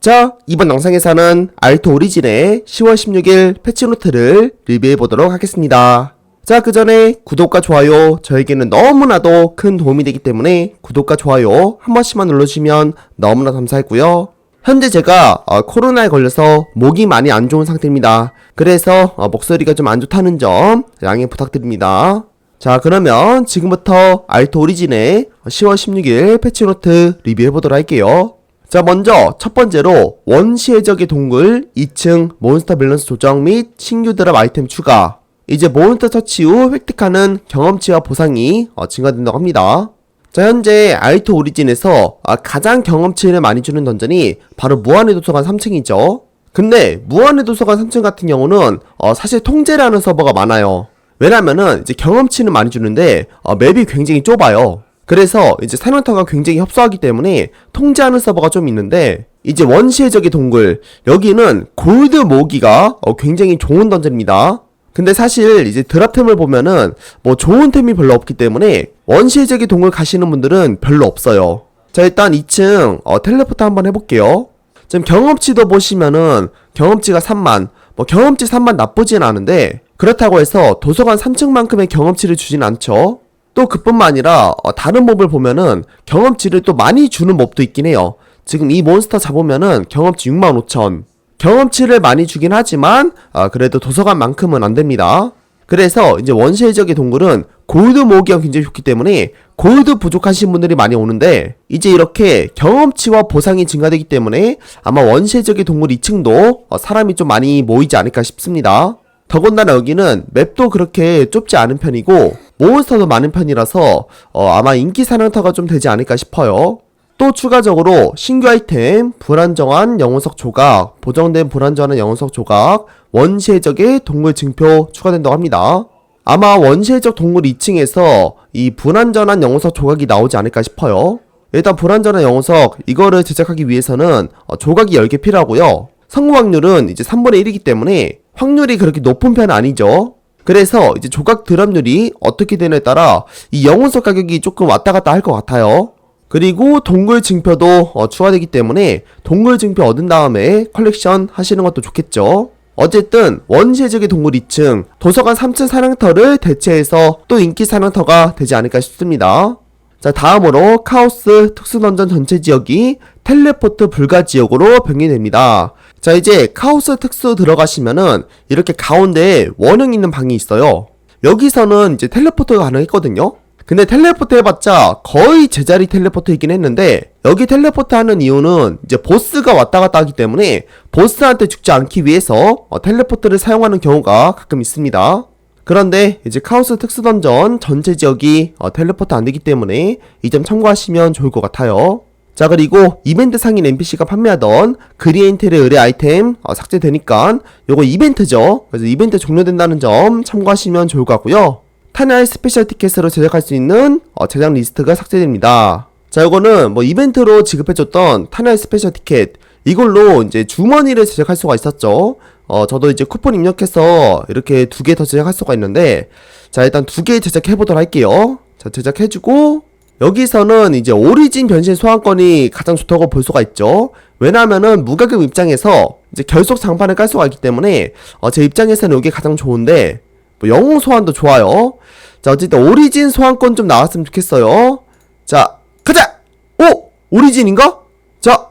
자, 이번 영상에서는 알토 오리진의 10월 16일 패치노트를 리뷰해 보도록 하겠습니다. 자, 그 전에 구독과 좋아요 저에게는 너무나도 큰 도움이 되기 때문에 구독과 좋아요 한 번씩만 눌러주시면 너무나 감사하고요. 현재 제가 어, 코로나에 걸려서 목이 많이 안 좋은 상태입니다. 그래서 어, 목소리가 좀 안 좋다는 점 양해 부탁드립니다. 자, 그러면 지금부터 알토 오리진의 10월 16일 패치노트 리뷰해 보도록 할게요. 자, 먼저 첫 번째로 원시 해적의 동굴 2층 몬스터 밸런스 조정 및 신규 드랍 아이템 추가. 이제 몬스터 처치 후 획득하는 경험치와 보상이 어, 증가된다고 합니다. 자, 현재 알토 오리진에서 아, 가장 경험치를 많이 주는 던전이 바로 무한의 도서관 3층이죠. 근데 무한의 도서관 3층 같은 경우는 어, 사실 통제라는 서버가 많아요. 왜냐면은 이제 경험치는 많이 주는데 어, 맵이 굉장히 좁아요. 그래서 이제 사냥터가 굉장히 협소하기 때문에 통제하는 서버가 좀 있는데 이제 원시해적의 동굴 여기는 골드 모기가 어, 굉장히 좋은 던전입니다. 근데 사실 이제 드랍템을 보면은 뭐 좋은 템이 별로 없기 때문에 원시해적의 동굴 가시는 분들은 별로 없어요. 자 일단 2층 어, 텔레포트 한번 해볼게요. 지금 경험치도 보시면은 경험치가 3만 뭐 경험치 3만 나쁘진 않은데 그렇다고 해서 도서관 3층만큼의 경험치를 주진 않죠. 또 그뿐만 아니라 어, 다른 몹을 보면은 경험치를 또 많이 주는 몹도 있긴 해요. 지금 이 몬스터 잡으면은 경험치 65,000. 경험치를 많이 주긴 하지만 아, 그래도 도서관만큼은 안 됩니다. 그래서 이제 원시해적의 동굴은 골드 모으기가 굉장히 좋기 때문에 골드 부족하신 분들이 많이 오는데 이제 이렇게 경험치와 보상이 증가되기 때문에 아마 원시해적의 동굴 2층도 어, 사람이 좀 많이 모이지 않을까 싶습니다. 더군다나 여기는 맵도 그렇게 좁지 않은 편이고 몬스터도 많은 편이라서 어, 아마 인기 사냥터가 좀 되지 않을까 싶어요. 또 추가적으로 신규 아이템 불안정한 영혼석 조각, 보정된 불안정한 영혼석 조각, 원시해적의 동굴 증표 추가된다고 합니다. 아마 원시해적 동굴 2층에서 이 불안전한 영혼석 조각이 나오지 않을까 싶어요. 일단 불안전한 영혼석 이거를 제작하기 위해서는 어, 조각이 10개 필요하고요. 성공 확률은 이제 3분의 1이기 때문에 확률이 그렇게 높은 편은 아니죠. 그래서 이제 조각 드랍률이 어떻게 되냐에 따라 이 영혼석 가격이 조금 왔다 갔다 할 것 같아요. 그리고 동굴 증표도 어, 추가되기 때문에 동굴 증표 얻은 다음에 컬렉션 하시는 것도 좋겠죠. 어쨌든 원시해적의 동굴 2층 도서관 3층 사냥터를 대체해서 또 인기 사냥터가 되지 않을까 싶습니다. 자 다음으로 카오스 특수던전 전체 지역이 텔레포트 불가 지역으로 변경됩니다. 자 이제 카오스 특수 들어가시면은 이렇게 가운데에 원형 있는 방이 있어요. 여기서는 이제 텔레포트가 가능했거든요. 근데 텔레포트 해봤자 거의 제자리 텔레포트이긴 했는데 여기 텔레포트 하는 이유는 이제 보스가 왔다 갔다 하기 때문에 보스한테 죽지 않기 위해서 어, 텔레포트를 사용하는 경우가 가끔 있습니다. 그런데 이제 카오스 특수 던전 전체 지역이 어, 텔레포트 안 되기 때문에 이 점 참고하시면 좋을 것 같아요. 자 그리고 이벤트 상인 NPC가 판매하던 그리엔텔의 의뢰 아이템 어, 삭제되니까 요거 이벤트죠. 그래서 이벤트 종료된다는 점 참고하시면 좋을 것 같고요. 타나의 스페셜 티켓으로 제작할 수 있는 어, 제작 리스트가 삭제됩니다. 자, 이거는 뭐 이벤트로 지급해줬던 타나의 스페셜 티켓 이걸로 이제 주머니를 제작할 수가 있었죠. 어, 저도 이제 쿠폰 입력해서 이렇게 두 개 더 제작할 수가 있는데 자, 일단 두 개 제작해 보도록 할게요. 자, 제작해주고 여기서는 이제 오리진 변신 소환권이 가장 좋다고 볼 수가 있죠. 왜냐하면은 무가금 입장에서 이제 결속 장판을 깔 수가 있기 때문에 어, 제 입장에서는 이게 가장 좋은데 뭐 영웅 소환도 좋아요. 자, 어쨌든 오리진 소환권 좀 나왔으면 좋겠어요. 자, 가자! 오! 오리진인가? 자,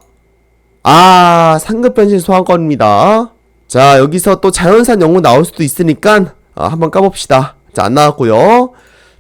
아, 상급 변신 소환권입니다. 자, 여기서 또 자연산 영웅 나올 수도 있으니까 아, 한번 까봅시다. 자, 안 나왔고요.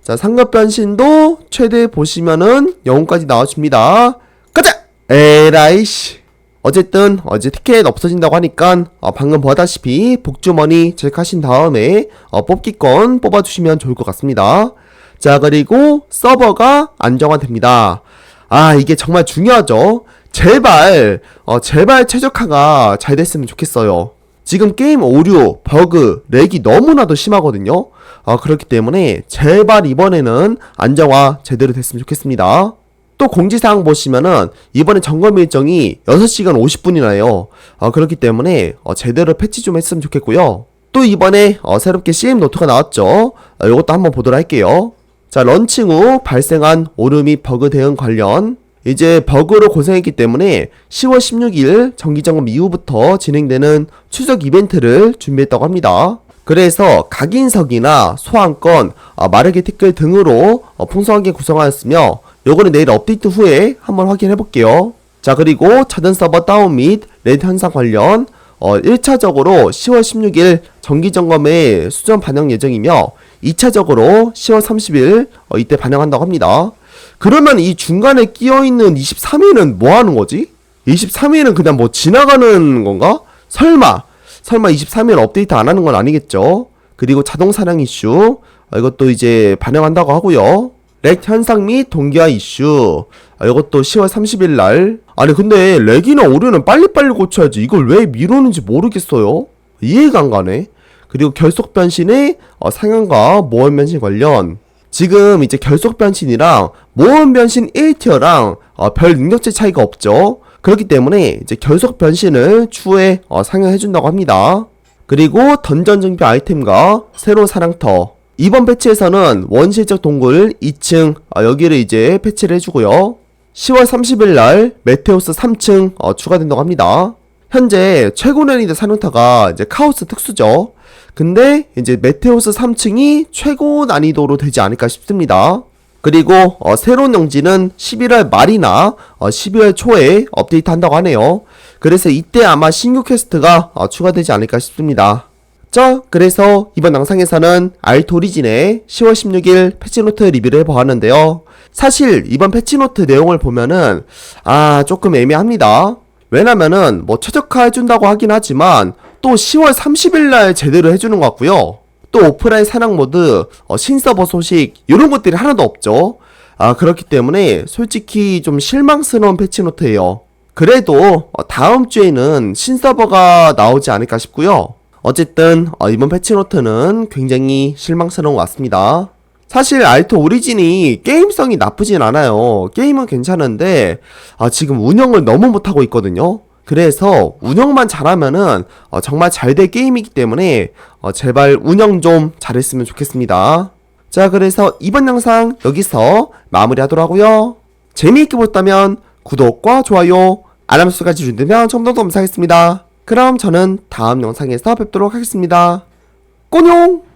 자, 상급 변신도 최대 보시면은 영웅까지 나와줍니다. 가자! 에라이씨. 어쨌든 어제 티켓 없어진다고 하니까 어, 방금 보다시피 복주머니 체크하신 다음에 어, 뽑기권 뽑아주시면 좋을 것 같습니다. 자 그리고 서버가 안정화됩니다. 아 이게 정말 중요하죠. 제발 어, 제발 최적화가 잘 됐으면 좋겠어요. 지금 게임 오류, 버그, 렉이 너무나도 심하거든요. 어, 그렇기 때문에 제발 이번에는 안정화 제대로 됐으면 좋겠습니다. 또 공지사항 보시면은 이번에 점검 일정이 6시간 50분이나요. 어, 그렇기 때문에 어, 제대로 패치 좀 했으면 좋겠고요. 또 이번에 어, 새롭게 CM 노트가 나왔죠. 어, 이것도 한번 보도록 할게요. 자, 런칭 후 발생한 오류 및 버그 대응 관련 이제 버그로 고생했기 때문에 10월 16일 정기점검 이후부터 진행되는 추석 이벤트를 준비했다고 합니다. 그래서 각인석이나 소환권, 어, 마르게 티끌 등으로 어, 풍성하게 구성하였으며 요거는 내일 업데이트 후에 한번 확인해 볼게요. 자 그리고 차든 서버 다운 및 레드 현상 관련 어, 1차적으로 10월 16일 정기점검에 수정 반영 예정이며 2차적으로 10월 30일 어, 이때 반영한다고 합니다. 그러면 이 중간에 끼어있는 23일은 뭐 하는 거지? 23일은 그냥 뭐 지나가는 건가? 설마 설마 23일 업데이트 안 하는 건 아니겠죠? 그리고 자동 사냥 이슈 아, 이것도 이제 반영한다고 하고요. 렉 현상 및 동기화 이슈 아, 이것도 10월 30일 날 아니 근데 렉이나 오류는 빨리빨리 고쳐야지 이걸 왜 미루는지 모르겠어요. 이해가 안 가네. 그리고 결속 변신의 어, 상향과 모험 변신 관련 지금 이제 결속 변신이랑 모험 변신 1티어랑 어, 별 능력치 차이가 없죠. 그렇기 때문에 이제 결속 변신을 추후에 어, 상향해준다고 합니다. 그리고 던전 증표 아이템과 새로운 사랑터. 이번 패치에서는 원시적 동굴 2층 어, 여기를 이제 패치를 해주고요. 10월 30일 날 메테오스 3층 어, 추가된다고 합니다. 현재 최고 난이도 사령타가 이제 카오스 특수죠. 근데 이제 메테오스 3층이 최고 난이도로 되지 않을까 싶습니다. 그리고 어, 새로운 영지는 11월 말이나 어, 12월 초에 업데이트 한다고 하네요. 그래서 이때 아마 신규 퀘스트가 어, 추가되지 않을까 싶습니다. 자, 그래서 이번 영상에서는 알토 오리진의 10월 16일 패치노트 리뷰를 해보았는데요. 사실 이번 패치노트 내용을 보면은 아 조금 애매합니다. 왜냐면은 뭐 최적화 해준다고 하긴 하지만 또 10월 30일 날 제대로 해주는 것 같고요. 또 오프라인 사냥 모드, 어, 신서버 소식 이런 것들이 하나도 없죠. 아 그렇기 때문에 솔직히 좀 실망스러운 패치노트예요. 그래도 어, 다음 주에는 신서버가 나오지 않을까 싶고요. 어쨌든 어, 이번 패치노트는 굉장히 실망스러운 것 같습니다. 사실 알토 오리진이 게임성이 나쁘진 않아요. 게임은 괜찮은데 아, 지금 운영을 너무 못하고 있거든요. 그래서 운영만 잘하면은 어, 정말 잘 될 게임이기 때문에 어, 제발 운영 좀 잘했으면 좋겠습니다. 자, 그래서 이번 영상 여기서 마무리하도록 하고요. 재미있게 보셨다면 구독과 좋아요, 알람 설정까지 누르면 좀더 감사하겠습니다. 그럼 저는 다음 영상에서 뵙도록 하겠습니다. 꼬뇽!